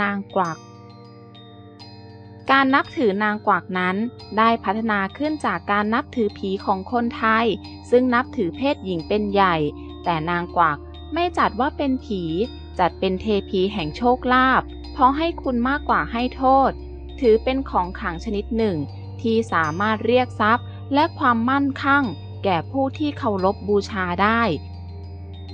นางกวัก การนับถือนางกวักนั้นได้พัฒนาขึ้นจากการนับถือผีของคนไทย ซึ่งนับถือเพศหญิงเป็นใหญ่ แต่นางกวักไม่จัดว่าเป็นผี จัดเป็นเทพีแห่งโชคลาภเพราะให้คุณมากกว่าให้โทษ ถือเป็นของขลังชนิดหนึ่ง ที่สามารถเรียกทรัพย์ และความมั่นคั่งแก่ผู้ที่เคารพบูชาได้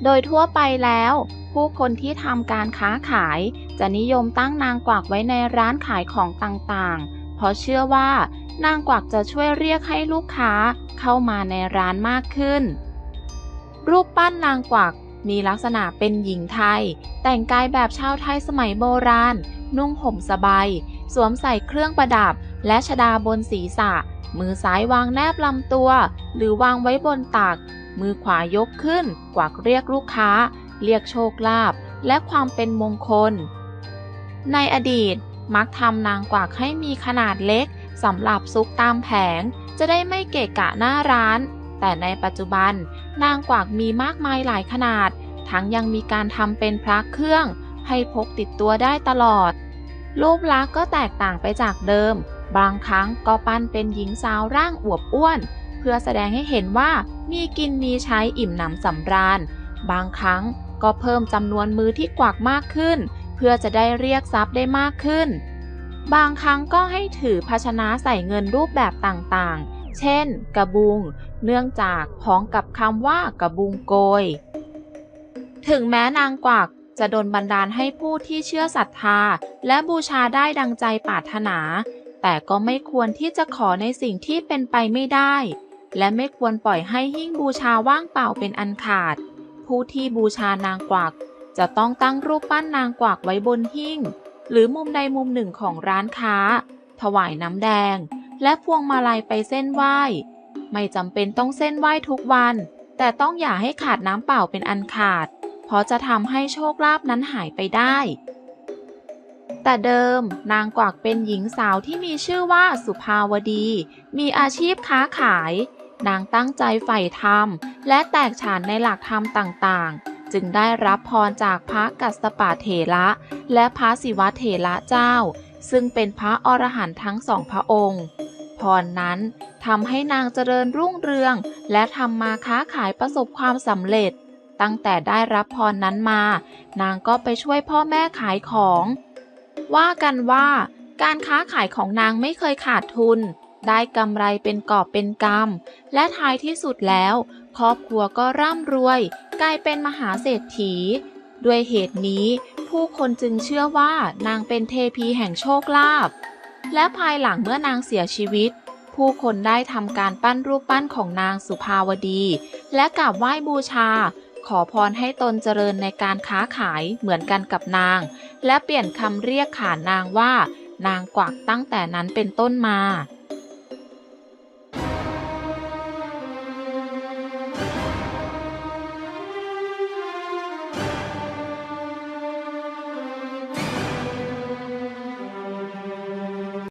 โดยทั่วไปแล้ว ผู้คนที่ทำการค้าขาย จะนิยมตั้งนางกวักไว้ในร้านขายของต่างๆ เพราะเชื่อว่านางกวักจะช่วยเรียกให้ลูกค้าเข้ามาในร้านมากขึ้น รูปปั้นนางกวักมีลักษณะเป็นหญิงไทย แต่งกายแบบชาวไทยสมัยโบราณ นุ่งห่มสบาย สวมใส่เครื่องประดับ และชดาบนศีรษะ มือซ้ายวางแนบลำตัว หรือวางไว้บนตัก มือขวายกขึ้น กวักเรียกลูกค้า เรียกโชคลาภและความเป็นมงคล ในอดีตมักทำนางกวักให้มีขนาดเล็กสำหรับซุกตามแผง จะได้ไม่เกะกะหน้าร้าน แต่ในปัจจุบันนางกวักมีมากมายหลายขนาด ทั้งยังมีการทำเป็นพระเครื่อง ให้พกติดตัวได้ตลอด รูปลักษณ์ก็แตกต่างไปจากเดิม บางครั้งก็ปั้นเป็นหญิงสาวร่างอวบอ้วน เพื่อแสดงให้เห็นว่ามีกินมีใช้อิ่มหนำสำราญ บางครั้ง ก็เพิ่มจำนวนมือที่กวักมากขึ้น เพื่อจะได้เรียกทรัพย์ได้มากขึ้น บางครั้งก็ให้ถือภาชนะใส่เงินรูปแบบต่างๆ เช่น กระบุง เนื่องจากพ้องกับคำว่ากระบุงโกย ถึงแม้นางกวักจะดลบันดาลให้ผู้ที่เชื่อศรัทธา และบูชาได้ดังใจปรารถนา แต่ก็ไม่ควรที่จะขอในสิ่งที่เป็นไปไม่ได้ และไม่ควรปล่อยให้หิ้งบูชาว่างเปล่าเป็นอันขาด ผู้ที่บูชานางกวัก จะต้องตั้งรูปปั้นนางกวักไว้บนหิ้ง หรือมุมใดมุมหนึ่งของร้านค้า ถวายน้ำแดง และพวงมาลัยไปเส้นไหว้ ไม่จำเป็นต้องเส้นไหว้ทุกวัน แต่ต้องอย่าให้ขาดน้ำเปล่าเป็นอันขาด เพราะจะทำให้โชคลาภนั้นหายไปได้ แต่เดิมนางกวักเป็นหญิงสาวที่มีชื่อว่าสุภาวดี มีอาชีพค้าขาย นางตั้งใจใฝ่ธรรม และแตกฉานในหลักธรรมต่างๆ จึงได้รับพรจากพระกัสสปะเถระและพระศิวะเถระเจ้า ซึ่งเป็นพระอรหันต์ทั้งสองพระองค์พรนั้นทำให้นางเจริญรุ่งเรือง และทำมาค้าขายประสบความสำเร็จ ตั้งแต่ได้รับพรนั้นมา นางก็ไปช่วยพ่อแม่ขายของ ว่ากันว่า การค้าขายของนางไม่เคยขาดทุน ได้กำไรเป็นกอบเป็นกำและท้ายที่สุดแล้ว ครอบครัวก็ร่ำรวย กลายเป็นมหาเศรษฐี ด้วยเหตุนี้ ผู้คนจึงเชื่อว่านางเป็นเทพีแห่งโชคลาภและภายหลังเมื่อนางเสียชีวิต ผู้คนได้ทำการปั้นรูปปั้นของนางสุภาวดี และกราบไหว้บูชา ขอพรให้ตนเจริญในการค้าขายเหมือนกันกับนาง และเปลี่ยนคำเรียกขานนางว่านางกวักตั้งแต่นั้นเป็นต้นมา